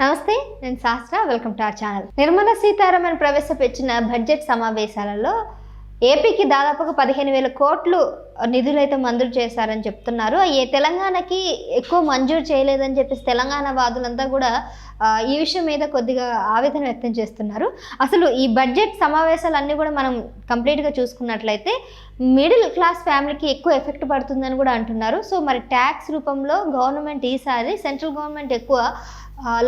నమస్తే నేను Shastra. Welcome to our channel. Nirmala Sitharaman ప్రవేశపెట్టిన బడ్జెట్ సమావేశాలలో ఏపీకి దాదాపుగా పదిహేను వేల కోట్లు నిధులైతే మంజూరు చేశారని చెప్తున్నారు. ఏ తెలంగాణకి ఎక్కువ మంజూరు చేయలేదని చెప్పేసి తెలంగాణ వాదులంతా కూడా ఈ విషయం మీద కొద్దిగా ఆవేదన వ్యక్తం చేస్తున్నారు. అసలు ఈ బడ్జెట్ సమావేశాలన్నీ కూడా మనం కంప్లీట్గా చూసుకున్నట్లయితే మిడిల్ క్లాస్ ఫ్యామిలీకి ఎక్కువ ఎఫెక్ట్ పడుతుందని కూడా అంటున్నారు. సో మరి ట్యాక్స్ రూపంలో గవర్నమెంట్ ఈసారి సెంట్రల్ గవర్నమెంట్ ఎక్కువ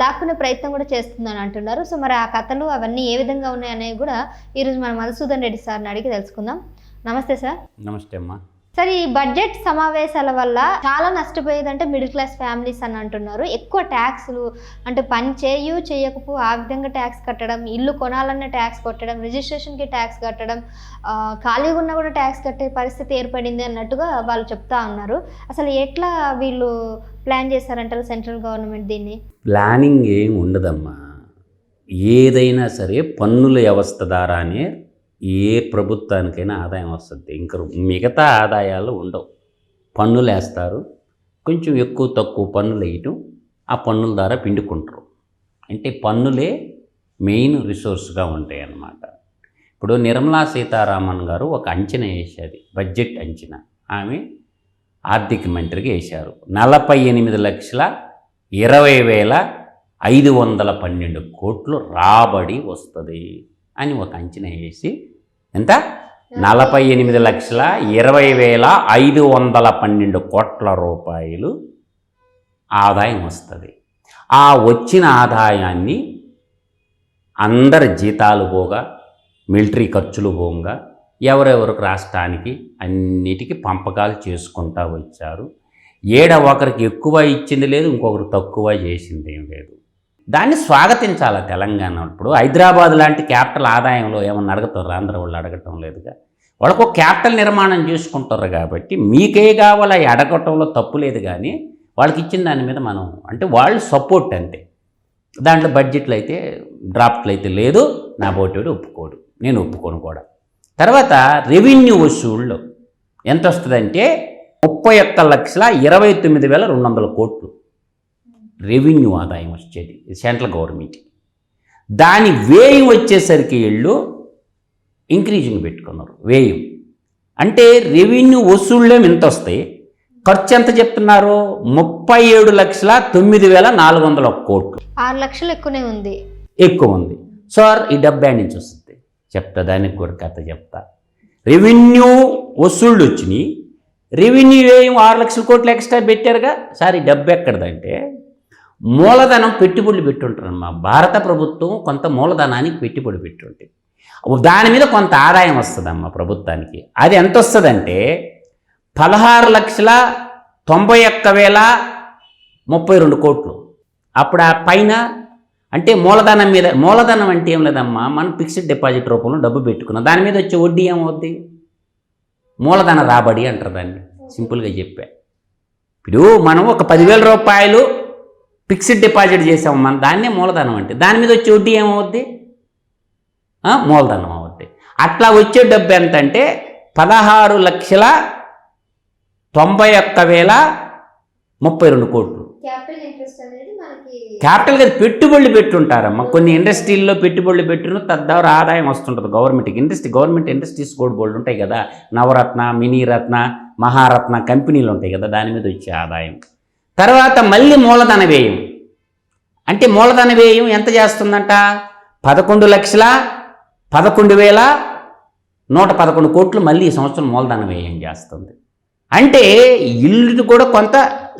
లాక్కునే ప్రయత్నం కూడా చేస్తుందని అంటున్నారు. సో మరి ఆ కథలు అవన్నీ ఏ విధంగా ఉన్నాయనేవి కూడా ఈరోజు మనం మధుసూదన్ రెడ్డి సార్ని అడిగి తెలుసుకుందాం. నమస్తే సార్. నమస్తే అమ్మా. సరే ఈ బడ్జెట్ సమావేశాల వల్ల చాలా నష్టపోయేదంటే మిడిల్ క్లాస్ ఫ్యామిలీస్ అని అంటున్నారు. ఎక్కువ ట్యాక్స్లు అంటే పని చేయు చేయకపో ఆ విధంగా ట్యాక్స్ కట్టడం ఇల్లు కొనాలన్న ట్యాక్స్ కట్టడం రిజిస్ట్రేషన్కి ట్యాక్స్ కట్టడం ఖాళీగా ఉన్నా కూడా ట్యాక్స్ కట్టే పరిస్థితి ఏర్పడింది అన్నట్టుగా వాళ్ళు చెప్తా ఉన్నారు. అసలు ఎట్లా వీళ్ళు ప్లాన్ చేశారంటారు సెంట్రల్ గవర్నమెంట్ దీన్ని? ప్లానింగ్ ఏం ఉండదమ్మా. ఏదైనా సరే పన్నుల వ్యవస్థ ద్వారానే ఏ ప్రభుత్వానికైనా ఆదాయం వస్తుంది. ఇంకా మిగతా ఆదాయాలు ఉండవు. పన్నులు వేస్తారు కొంచెం ఎక్కువ తక్కువ పన్నులు వేయటం ఆ పన్నుల ద్వారా పిండుకుంటారు. అంటే పన్నులే మెయిన్ రిసోర్స్గా ఉంటాయి అన్నమాట ఇప్పుడు నిర్మలా సీతారామన్ గారు ఒక అంచనా వేసేది. బడ్జెట్ అంచనా. ఆమె ఆర్థిక మంత్రికి వేశారు. నలభై ఎనిమిది లక్షల ఇరవై వేల ఐదు వందల పన్నెండు కోట్లు రాబడి వస్తుంది అని ఒక అంచనా వేసి ఎంత? నలభై ఎనిమిది లక్షల ఇరవై వేల ఐదు వందల పన్నెండు కోట్ల రూపాయలు ఆదాయం వస్తుంది. ఆ వచ్చిన ఆదాయాన్ని అందరి జీతాలు పోగా మిలిటరీ ఖర్చులు పోగా ఎవరెవరికి రాష్ట్రానికి అన్నిటికీ పంపకాలు చేసుకుంటా వచ్చారు. ఏడ ఒకరికి ఎక్కువ ఇచ్చింది లేదు ఇంకొకరు తక్కువ చేసింది ఏం లేదు. దాన్ని స్వాగతించాలి తెలంగాణ ఇప్పుడు? హైదరాబాద్ లాంటి క్యాపిటల్ ఆదాయంలో ఏమన్నా అడుగుతారు? ఆంధ్ర వాళ్ళు అడగటం లేదుగా. వాళ్ళకు ఒక క్యాపిటల్ నిర్మాణం చేసుకుంటారు కాబట్టి మీకే కావాలి? అవి అడగటంలో తప్పు లేదు కానీ వాళ్ళకి ఇచ్చిన దాని మీద మనం అంటే వాళ్ళు సపోర్ట్ అంతే. దాంట్లో బడ్జెట్లు అయితే డ్రాఫ్ట్లు అయితే లేదు. నా బోటోడు ఒప్పుకోడు. నేను ఒప్పుకోను కూడా. తర్వాత రెవెన్యూ వసూళ్ళు ఎంత వస్తుందంటే ముప్పై ఒక్క లక్షల ఇరవై తొమ్మిది వేల రెండు వందల కోట్లు. రెవెన్యూ ఆదాయం వచ్చేది సెంట్రల్ గవర్నమెంట్కి దాని వ్యయం వచ్చేసరికి వీళ్ళు ఇంక్రీజింగ్ పెట్టుకున్నారు వ్యయం. అంటే రెవెన్యూ వసూళ్ళేమి ఎంత వస్తాయి. ఖర్చు ఎంత చెప్తున్నారు? ముప్పై ఏడు లక్షల తొమ్మిది వేల నాలుగు వందల కోట్లు. ఆరు లక్షలు ఎక్కువనే ఉంది. ఎక్కువ ఉంది. సార్ ఈ డబ్బా నుంచి వస్తుంది? చెప్తా దానికి కూడా కథ చెప్తా. రెవెన్యూ వసూళ్ళు వచ్చినాయి. రెవెన్యూ ఏం ఆరు లక్షల కోట్లు ఎక్స్ట్రా పెట్టారుగా. సార్ ఈ డబ్బు ఎక్కడదంటే మూలధనం పెట్టుబడులు పెట్టుంటారమ్మా భారత ప్రభుత్వం కొంత మూలధనానికి పెట్టుబడి పెట్టుంటుంది దాని మీద కొంత ఆదాయం వస్తుందమ్మా ప్రభుత్వానికి. అది ఎంత వస్తుందంటే పదహారు లక్షల తొంభై ఒక్క వేల ముప్పై రెండు కోట్లు. అప్పుడు ఆ పైన అంటే మూలధనం మీద మూలధనం అంటే ఏం లేదమ్మా మనం ఫిక్స్డ్ డిపాజిట్ రూపంలో డబ్బు పెట్టుకున్నాం. దాని మీద వచ్చే వడ్డీ ఏమవుద్ది? మూలధన రాబడి అంటారు దాన్ని. సింపుల్గా చెప్పా. ఇప్పుడు మనం ఒక పదివేల రూపాయలు ఫిక్స్డ్ డిపాజిట్ చేసాం మనం దాన్నే మూలధనం అంటే దాని మీద వచ్చే వడ్డీ ఏమవుద్ది? మూలధనం అవుద్ది. అట్లా వచ్చే డబ్బు ఎంత అంటే పదహారు లక్షల తొంభై ఒక్క వేల ముప్పై రెండు కోట్లు. క్యాపిటల్ కదా పెట్టుబడులు పెట్టుంటారమ్మా. కొన్ని ఇండస్ట్రీల్లో పెట్టుబడులు పెట్టిన తద్వారా ఆదాయం వస్తుంటుంది గవర్నమెంట్కి. ఇండస్ట్రీ గవర్నమెంట్ ఇండస్ట్రీస్ కూడా బోర్డు ఉంటాయి కదా. నవరత్న మినీరత్న మహారత్న కంపెనీలు ఉంటాయి కదా. దాని మీద వచ్చే ఆదాయం. తర్వాత మళ్ళీ మూలధన వ్యయం. అంటే మూలధన వ్యయం ఎంత చేస్తుందంట? పదకొండు లక్షల పదకొండు వేల నూట పదకొండు కోట్లు మళ్ళీ ఈ సంవత్సరం మూలధన వ్యయం చేస్తుంది. అంటే ఇల్లు కూడా కొంత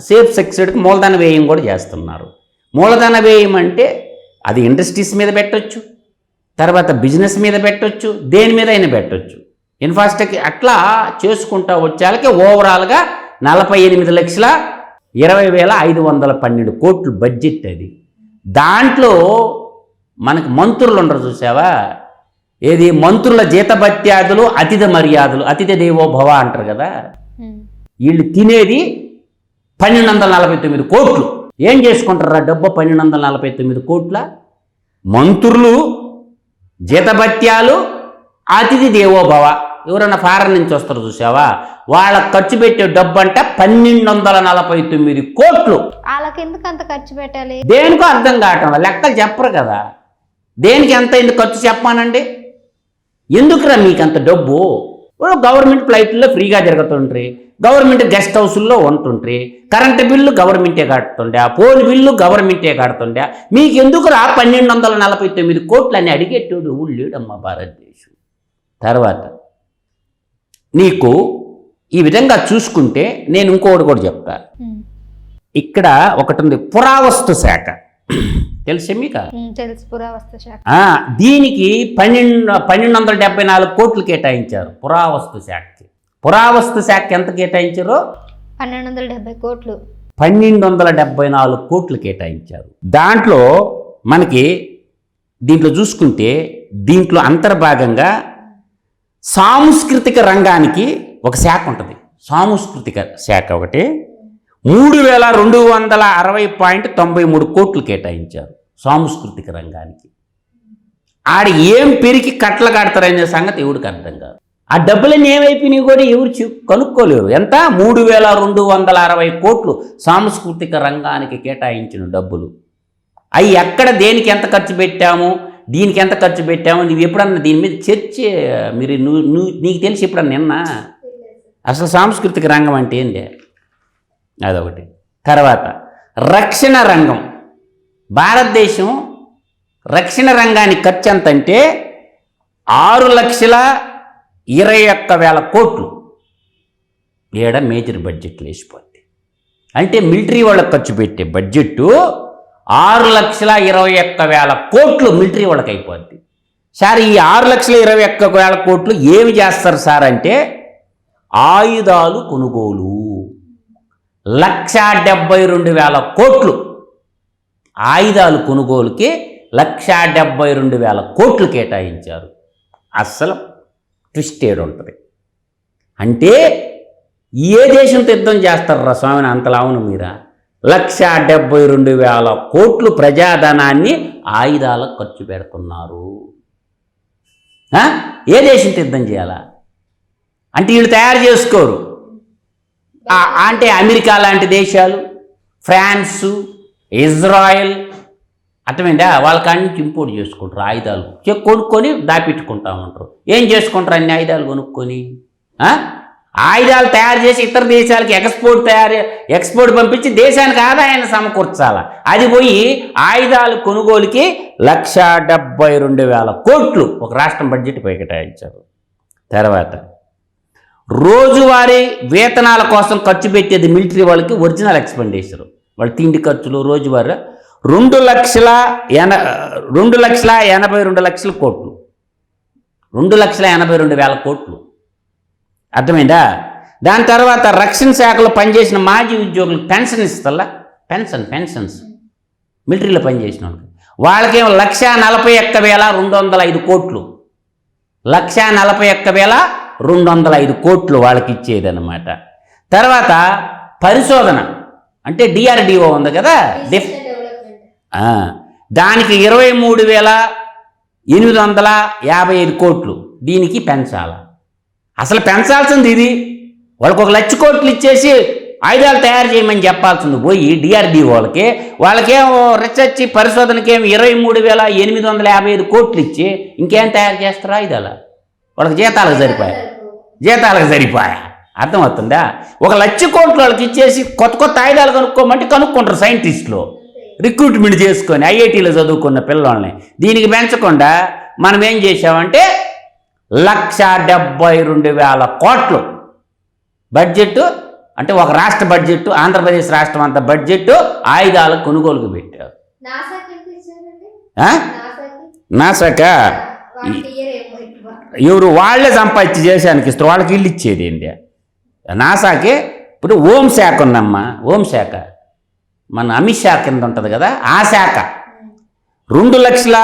సేఫ్ సెక్సెడ్కి మూలధన వ్యయం కూడా చేస్తున్నారు. మూలధన వ్యయం అంటే అది ఇండస్ట్రీస్ మీద పెట్టొచ్చు తర్వాత బిజినెస్ మీద పెట్టొచ్చు దేని మీద అయినా పెట్టొచ్చు. ఇన్ఫ్రాస్ట్రక్చర్ అట్లా చేసుకుంటా వచ్చేళ్ళకి ఓవరాల్గా నలభై ఎనిమిది లక్షల ఇరవై వేల ఐదు వందల పన్నెండు కోట్లు బడ్జెట్ అది. దాంట్లో మనకి మంత్రులు ఉండరు చూసావా? ఏది? మంత్రుల జీతభత్యాదులు అతిథి మర్యాదలు. అతిథి దేవో భవ అంటారు కదా. వీళ్ళు తినేది పన్నెండు వందల నలభై తొమ్మిది కోట్లు. ఏం చేసుకుంటారా డబ్బు పన్నెండు వందల నలభై తొమ్మిది కోట్ల? మంత్రులు జీతభత్యాలు అతిథి దేవోభవ ఎవరైనా ఫారెన్ నుంచి వస్తారు చూసావా? వాళ్ళకి ఖర్చు పెట్టే డబ్బు అంట పన్నెండు వందల నలభై తొమ్మిది కోట్లు. వాళ్ళకి ఎందుకు అంత ఖర్చు పెట్టాలి? దేనికో అర్థం కావటం. లెక్కలు చెప్పరు కదా. దేనికి ఎంత అయింది ఖర్చు చెప్పానండి ఎందుకురా మీకు అంత డబ్బు గవర్నమెంట్ ఫ్లైట్లో ఫ్రీగా తిరుగుతుండ్రి గవర్నమెంట్ గెస్ట్ హౌస్లో ఉంటుండ్రి. కరెంటు బిల్లు గవర్నమెంటే కడుతుండే. ఆ ఫోన్ బిల్లు గవర్నమెంటే కడుతుండే. మీకు ఎందుకురా పన్నెండు వందల నలభై తొమ్మిది కోట్లు అని అడిగేటోడు? లేడమ్మా భారతదేశం. తర్వాత నీకు ఈ విధంగా చూసుకుంటే నేను ఇంకొకటి కూడా చెప్తా ఉమ్, ఇక్కడ ఒకటి ఉంది పురావస్తు శాఖ. తెలుసే మీకు? తెలుసు పురావస్తు శాఖ. దీనికి పన్నెండు పన్నెండు వందల డెబ్బై నాలుగు కోట్లు కేటాయించారు పురావస్తు శాఖకి. పురావస్తు శాఖకి ఎంత కేటాయించారో? పన్నెండు వందల డెబ్బై కోట్లు. పన్నెండు వందల డెబ్బై నాలుగు కోట్లు కేటాయించారు. దాంట్లో మనకి దీంట్లో చూసుకుంటే దీంట్లో అంతర్భాగంగా సాంస్కృతిక రంగానికి ఒక శాఖ ఉంటుంది. సాంస్కృతిక శాఖ ఒకటి. మూడు వేల రెండు వందల అరవై పాయింట్ తొంభై మూడు కోట్లు కేటాయించారు సాంస్కృతిక రంగానికి. ఆడ ఏం పెరిగి కట్టలు కడతారనే సంగతి ఎవడికి అర్థం కాదు. ఆ డబ్బులన్నీ ఏమైపోయినాయి కూడా ఎవరు కనుక్కోలేరు. ఎంత? మూడు వేల రెండు వందల అరవై కోట్లు సాంస్కృతిక రంగానికి కేటాయించిన డబ్బులు. అవి ఎక్కడ దేనికి ఎంత ఖర్చు పెట్టాము? దీనికి ఎంత ఖర్చు పెట్టాము నువ్వు ఎప్పుడన్నా దీని మీద చర్చ మీరు నువ్వు నువ్వు నీకు తెలిసి ఎప్పుడన్నా నిన్న? అసలు సాంస్కృతిక రంగం అంటే ఏంది? అదొకటి. తర్వాత రక్షణ రంగం. భారతదేశం రక్షణ రంగానికి ఖర్చు ఎంత అంటే ఆరు లక్షల ఇరవై ఒక్క వేల కోట్లు. ఏడ మేజర్ బడ్జెట్లు వేసిపోద్ది అంటే మిలిటరీ వాళ్ళకి ఖర్చు పెట్టే బడ్జెట్టు ఆరు లక్షల ఇరవై ఒక్క వేల కోట్లు మిలిటరీ వాళ్ళకి అయిపోద్ది సార్ ఈ ఆరు లక్షల ఇరవై ఒక్క వేల కోట్లు ఏమి చేస్తారు సార్ అంటే ఆయుధాలు కొనుగోలు. లక్ష డెబ్బై రెండు వేల కోట్లు ఆయుధాలు కొనుగోలుకి లక్ష డెబ్బై రెండు వేల కోట్లు కేటాయించారు. అస్సలు ట్విస్ట్ ఏడు ఉంటుంది. అంటే ఏ దేశంతో యుద్ధం చేస్తారా స్వామిని అంతలావును మీరా? లక్ష డెబ్బై రెండు వేల కోట్లు ప్రజాధనాన్ని ఆయుధాలకు ఖర్చు పెడుతున్నారు. ఏ దేశంతో యుద్ధం చేయాలా? అంటే వీళ్ళు తయారు చేసుకోరు. అంటే అమెరికా లాంటి దేశాలు ఫ్రాన్సు ఇజ్రాయెల్ అర్థమైందా? వాళ్ళ కాడి ఇంపోర్ట్ చేసుకుంటారు ఆయుధాలు. కొనుక్కొని దాపెట్టుకుంటా ఉంటారు. ఏం చేసుకుంటారు అన్ని ఆయుధాలు కొనుక్కొని? ఆయుధాలు తయారు చేసి ఇతర దేశాలకి ఎక్స్పోర్ట్ తయారు ఎక్స్పోర్ట్ పంపించి దేశానికి ఆదాయాన్ని సమకూర్చాల? అది పోయి ఆయుధాలు కొనుగోలుకి లక్ష డెబ్బై రెండు వేల కోట్లు ఒక రాష్ట్రం బడ్జెట్ పై కేటాయించారు. తర్వాత రోజువారీ వేతనాల కోసం ఖర్చు పెట్టేది మిలిటరీ వాళ్ళకి ఒరిజినల్ ఎక్స్పెండిచర్ వాళ్ళ తిండి ఖర్చులు రోజువారీ రెండు లక్షల ఎన రెండు లక్షల ఎనభై రెండు లక్షల కోట్లు. రెండు లక్షల ఎనభై రెండు వేల కోట్లు. అర్థమైందా? దాని తర్వాత రక్షణ శాఖలో పనిచేసిన మాజీ ఉద్యోగులకు పెన్షన్ ఇస్తల్లా పెన్షన్ పెన్షన్స్. మిలిటరీలో పనిచేసిన వాళ్ళకి. వాళ్ళకేమో లక్ష నలభై ఒక్క వేల రెండు వందల ఐదు కోట్లు. లక్ష నలభై ఒక్క వేల రెండు వందల ఐదు కోట్లు వాళ్ళకి ఇచ్చేదన్నమాట. తర్వాత పరిశోధన. అంటే డిఆర్డిఓ ఉంది కదా? దానికి ఇరవై మూడు వేల ఎనిమిది వందల యాభై ఐదు కోట్లు. దీనికి పెంచాల అసలు పెంచాల్సింది ఇది. వాళ్ళకి ఒక లక్ష కోట్లు ఇచ్చేసి ఆయుధాలు తయారు చేయమని చెప్పాల్సింది పోయి డిఆర్డి వాళ్ళకి. వాళ్ళకేమో రీసెర్చ్ పరిశోధనకేమో ఇరవై మూడు వేల ఎనిమిది వందల యాభై ఐదు కోట్లు ఇచ్చి ఇంకేం తయారు చేస్తారు ఆయుధాలు? వాళ్ళకి జీతాలకు సరిపోయా? జీతాలకు సరిపోయా? అర్థమవుతుందా? ఒక లక్ష కోట్లు వాళ్ళకి ఇచ్చేసి కొత్త కొత్త ఆయుధాలు కనుక్కోమంటే కనుక్కుంటారు సైంటిస్టులు. రిక్రూట్మెంట్ చేసుకొని ఐఐటీలో చదువుకున్న పిల్లల్ని. దీనికి పెంచకుండా మనం ఏం చేసామంటే లక్ష డెబ్బై రెండు వేల కోట్లు. బడ్జెట్ అంటే ఒక రాష్ట్ర బడ్జెట్ ఆంధ్రప్రదేశ్ రాష్ట్రం అంత బడ్జెట్ ఆయుధాల కొనుగోలుకు పెట్టారు. నాసాకి ఎవరు వాళ్ళే సంపాదించి దేశానికి ఇస్తారు వాళ్ళకి ఇల్లు ఇచ్చేది ఏంటి? నాసాకి ఇప్పుడు హోం శాఖ ఉందమ్మా హోం శాఖ. మన అమిత్ షా కింద ఉంటుంది కదా ఆ శాఖ. రెండు లక్షల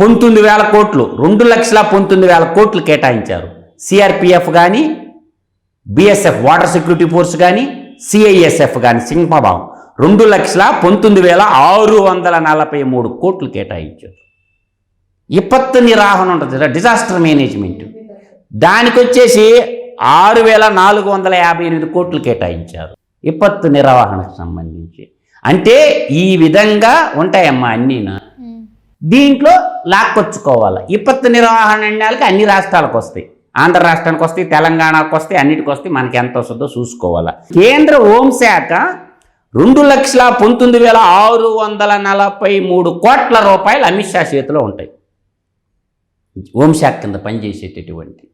పంతొమ్మిది వేల కోట్లు రెండు లక్షల పంతొమ్మిది వేల కోట్లు కేటాయించారు. సిఆర్పిఎఫ్ కానీ బిఎస్ఎఫ్ వాటర్ సెక్యూరిటీ ఫోర్స్ కానీ సిఐఎస్ఎఫ్ కానీ సింహభావం. రెండు లక్షల పంతొమ్మిది వేల ఆరు వందల నలభై మూడు కోట్లు కేటాయించారు. విపత్తు నిర్వహణ ఉంటుంది. డిజాస్టర్ మేనేజ్మెంట్ దానికి వచ్చేసి ఆరు వేల నాలుగు వందల యాభై ఎనిమిది కోట్లు కేటాయించారు. విపత్తు నిర్వహణకు సంబంధించి. అంటే ఈ విధంగా ఉంటాయమ్మా అన్నీనా? నా దీంట్లో లాక్కొచ్చుకోవాలి. విపత్తు నిర్వహణ అన్నాళ్ళకి అన్ని రాష్ట్రాలకు వస్తాయి. ఆంధ్ర రాష్ట్రానికి వస్తాయి తెలంగాణకు వస్తాయి అన్నిటికి వస్తాయి మనకి ఎంత వస్తుందో చూసుకోవాలి. కేంద్ర హోంశాఖ రెండు లక్షల పంతొమ్మిది వేల ఆరు వందల నలభై మూడు కోట్ల రూపాయలు అమిత్ షా చేతిలో ఉంటాయి. హోంశాఖ కింద పనిచేసేటటువంటి.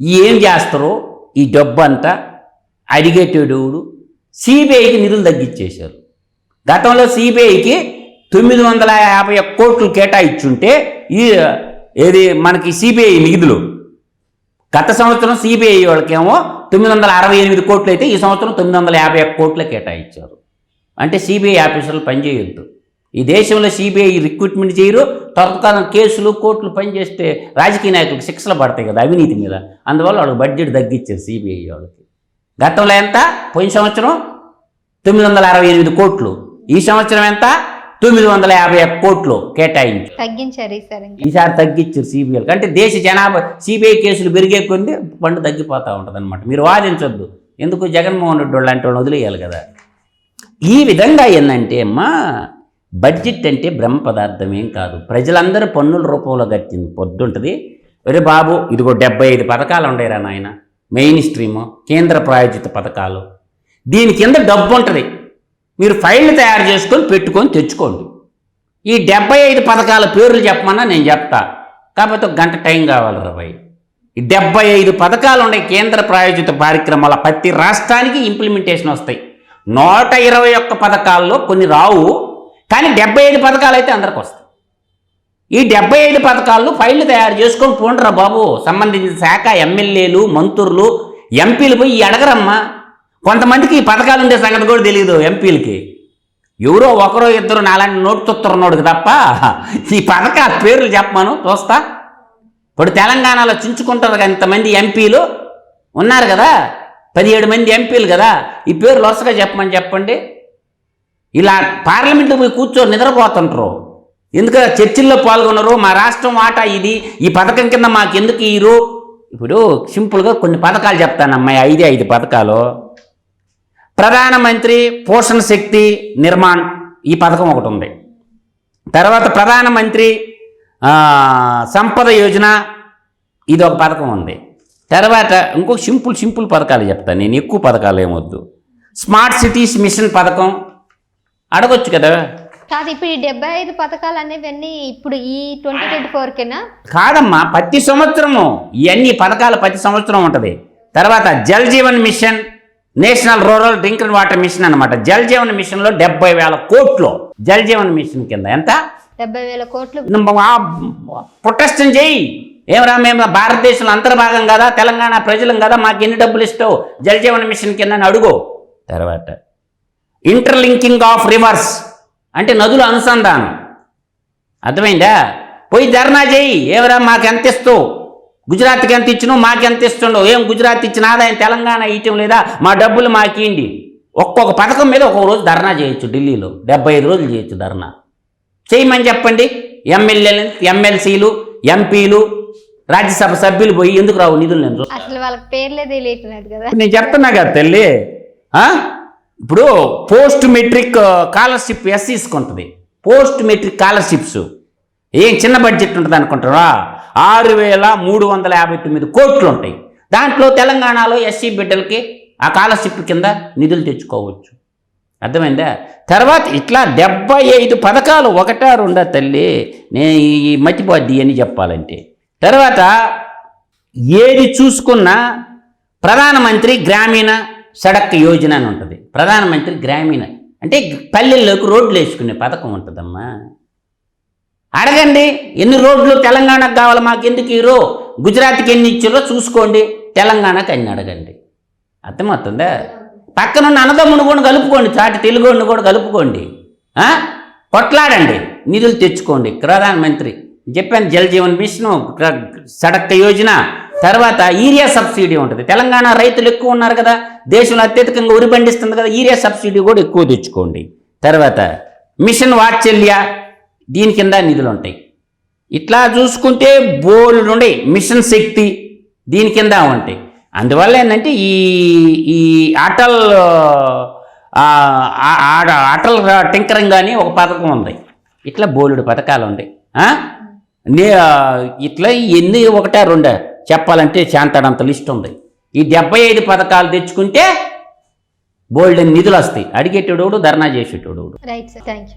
ఏం చేస్తారో ఈ డబ్బు అంతా అడిగేటోడు సిబిఐకి నిధులు తగ్గించేశారు. గతంలో సిబిఐకి తొమ్మిది వందల యాభై ఒక్క కోట్లు కేటాయించుంటే ఈ ఏది మనకి సిబిఐ నిధులు గత సంవత్సరం సిబిఐ వాళ్ళకేమో తొమ్మిది వందల అరవై ఎనిమిది కోట్లు అయితే ఈ సంవత్సరం తొమ్మిది వందల యాభై ఒక్క కోట్లే కేటాయించారు. అంటే సిబిఐ ఆఫీసర్లు పనిచేయొద్దు. ఈ దేశంలో సిబిఐ రిక్రూట్మెంట్ చేయరు. త్వరకాలం కేసులు కోర్టులు పనిచేస్తే రాజకీయ నాయకులకు శిక్షలు పడతాయి కదా అవినీతి మీద. అందువల్ల వాళ్ళకి బడ్జెట్ తగ్గించారు సిబిఐ వాళ్ళకి. గతంలో ఎంత? పోయిన సంవత్సరం తొమ్మిది వందల అరవై ఎనిమిది కోట్లు. ఈ సంవత్సరం ఎంత? తొమ్మిది వందల యాభై ఒక్క కోట్లు కేటాయించు. తగ్గించారు ఈసారి తగ్గించారు సిబిఐకి అంటే దేశ జనాభా సిబిఐ కేసులు పెరిగే కొద్దీ పండు తగ్గిపోతూ ఉంటుంది అనమాట మీరు వాదించొద్దు. ఎందుకు? జగన్మోహన్ రెడ్డి వాళ్ళు లాంటి వాళ్ళని వదిలేయాలి కదా. ఈ విధంగా ఏంటంటే అమ్మా బడ్జెట్ అంటే బ్రహ్మ పదార్థం ఏం కాదు. ప్రజలందరూ పన్నుల రూపంలో కట్టింది పొద్దుంటుంది. ఒరే బాబు ఇదిగో డెబ్బై ఐదు పథకాలు ఉండేరా నాయన. మెయిన్ స్ట్రీము కేంద్ర ప్రాయోజిత పథకాలు. దీని కింద డబ్బు ఉంటుంది. మీరు ఫైళ్ళు తయారు చేసుకొని పెట్టుకొని తెచ్చుకోండి. ఈ డెబ్బై ఐదు పథకాల పేర్లు చెప్పమన్నా నేను చెప్తా. కాకపోతే ఒక గంట టైం కావాలి రవై ఈ డెబ్బై ఐదు పథకాలు ఉన్నాయి కేంద్ర ప్రాయోజిత కార్యక్రమాల ప్రతి రాష్ట్రానికి ఇంప్లిమెంటేషన్ వస్తాయి. నూట ఇరవై ఒక్క పథకాల్లో కొన్ని రావు కానీ డెబ్బై ఐదు పథకాలు అయితే అందరికి వస్తాయి. ఈ డెబ్బై ఐదు పథకాలను ఫైళ్ళు తయారు చేసుకొని పోండిరా బాబు. సంబంధించిన శాఖ ఎమ్మెల్యేలు మంత్రులు ఎంపీలు పోయి అడగరమ్మా. కొంతమందికి ఈ పథకాలు ఉండే సంగతి కూడా తెలియదు ఎంపీలకి. ఎవరో ఒకరో ఇద్దరు నాలాంటి నోటు తప్ప ఈ పథకాల పేర్లు చెప్పమను చూస్తా. ఇప్పుడు తెలంగాణలో చించుకుంటారు కదా ఇంతమంది ఎంపీలు. ఉన్నారు కదా? పదిహేడు మంది ఎంపీలు కదా? ఈ పేర్లు వరుసగా చెప్పమని చెప్పండి. ఇలా పార్లమెంట్లో పోయి కూర్చొని నిద్రపోతుంటారు. ఎందుకు చర్చిల్లో పాల్గొన్నారు? మా రాష్ట్రం వాటా ఇది ఈ పథకం కింద మాకు ఎందుకు ఇరు ఇప్పుడు సింపుల్గా కొన్ని పథకాలు చెప్తానమ్మాయి ఐదే ఐదు పథకాలు. ప్రధానమంత్రి పోషణ శక్తి నిర్మాణ్ ఈ పథకం ఒకటి ఉంది. తర్వాత ప్రధానమంత్రి సంపద యోజన ఇది ఒక పథకం ఉంది. తర్వాత ఇంకొక సింపుల్ సింపుల్ పథకాలు చెప్తాను నేను ఎక్కువ పథకాలు ఏమొద్దు స్మార్ట్ సిటీస్ మిషన్ పథకం అడగొచ్చు కదా? కాదు ఇప్పుడు ఈ డెబ్బై ఐదు పథకాలు అనేవన్నీ ఇప్పుడు ఈ ట్వంటీ ట్వంటీ ఫోర్కేనా? కాదమ్మా ప్రతి సంవత్సరము ఇవన్నీ పథకాలు ప్రతి సంవత్సరం ఉంటుంది. తర్వాత Jal Jeevan mission national rural drinking water mission అన్నమాట. జల్ జీవన్ మిషన్లో డెబ్బై వేల కోట్లు. జల్ జీవన్ మిషన్ కింద ఎంత? డెబ్బై వేల కోట్లు. ప్రొటెస్టం చేయి. ఏమరా మేము భారతదేశంలో అంతర్భాగం కదా తెలంగాణ ప్రజలం కదా మాకు ఎన్ని డబ్బులు ఇస్తావు? జల్ జీవన్ మిషన్ కింద అడుగు. తర్వాత ఇంటర్లింకింగ్ ఆఫ్ రివర్స్ అంటే నదుల అనుసంధానం. అర్థమైందా? పోయి ధర్నా చేయి. ఏమరా మాకు ఎంత ఇస్తావు? గుజరాత్కి ఎంత ఇచ్చినావు మాకు ఎంత ఇస్తుండవు ఏం గుజరాత్ ఇచ్చిన ఆదాయం తెలంగాణ ఇవ్వటం లేదా మా డబ్బులు మాకు ఇవ్వండి ఒక్కొక్క పథకం మీద ఒక్కొక్క రోజు ధర్నా చేయొచ్చు ఢిల్లీలో. డెబ్బై ఐదు రోజులు చేయొచ్చు ధర్నా. చేయమని చెప్పండి. ఎమ్మెల్యేలు ఎమ్మెల్సీలు ఎంపీలు రాజ్యసభ సభ్యులు పోయి ఎందుకు రావు నిధులు నేను. అసలు వాళ్ళకి పేర్లే తెలియట్లేదు కదా. నేను చెప్తున్నా కదా తల్లి? ఇప్పుడు పోస్ట్ మెట్రిక్ స్కాలర్షిప్ ఎస్సీస్కి ఉంటుంది పోస్ట్ మెట్రిక్ స్కాలర్షిప్స్. ఏం చిన్న బడ్జెట్ ఉంటుంది అనుకుంటారా ఆరు వేల మూడు వందల యాభై తొమ్మిది కోట్లు ఉంటాయి దాంట్లో తెలంగాణలో ఎస్సీ బిడ్డలకి ఆ స్కాలర్షిప్ కింద నిధులు తెచ్చుకోవచ్చు. అర్థమైందా? తర్వాత ఇట్లా డెబ్బై ఐదు పథకాలు ఒకటా రెండా తల్లి నేను ఈ మతిపోద్ది అని చెప్పాలంటే. తర్వాత ఏది చూసుకున్నా ప్రధానమంత్రి గ్రామీణ సడక్ యోజన అని ఉంటుంది. ప్రధానమంత్రి గ్రామీణ. అంటే పల్లెల్లోకి రోడ్లు వేసుకునే పథకం ఉంటుందమ్మా. అడగండి ఎన్ని రోడ్లు తెలంగాణకు కావాలి మాకు ఎందుకు ఈరో గుజరాత్కి ఎన్ని ఇచ్చారో చూసుకోండి తెలంగాణకి అన్ని అడగండి. అర్థమవుతుందా? పక్కనున్న అన్నదమ్ముని కూడా కలుపుకోండి చాటి తెలుగుని కూడా కలుపుకోండి. కొట్లాడండి నిధులు తెచ్చుకోండి ప్రధానమంత్రి. చెప్పాను జల్ జీవన్ మిషన్ సడక్ యోజన తర్వాత ఈరియా సబ్సిడీ ఉంటుంది. తెలంగాణ రైతులు ఎక్కువ ఉన్నారు కదా దేశంలో అత్యధికంగా ఉరి పండిస్తుంది కదా ఈరియా సబ్సిడీ కూడా ఎక్కువ తెచ్చుకోండి. తర్వాత మిషన్ వాత్సల్య దీని కింద నిధులు ఉంటాయి. ఇట్లా చూసుకుంటే బోల్డ్ ఉండే మిషన్ శక్తి దీని కింద ఉంటాయి. అందువల్ల ఏంటంటే ఈ ఈ అటల్ అటల్ టింకరింగ్ అని ఒక పథకం ఉంది. ఇట్లా బోలెడు పథకాలు ఉన్నాయి నే ఇట్లా ఎన్ని ఒకటే రెండు? చెప్పాలంటే శాంతాడంత లిస్ట్ ఉంది. ఈ డెబ్బై ఐదు పథకాలు తెచ్చుకుంటే బోల్డెన్ నిధులు వస్తాయి. అడిగేటోడు ధర్నా చేసేటోడు. Right sir thank you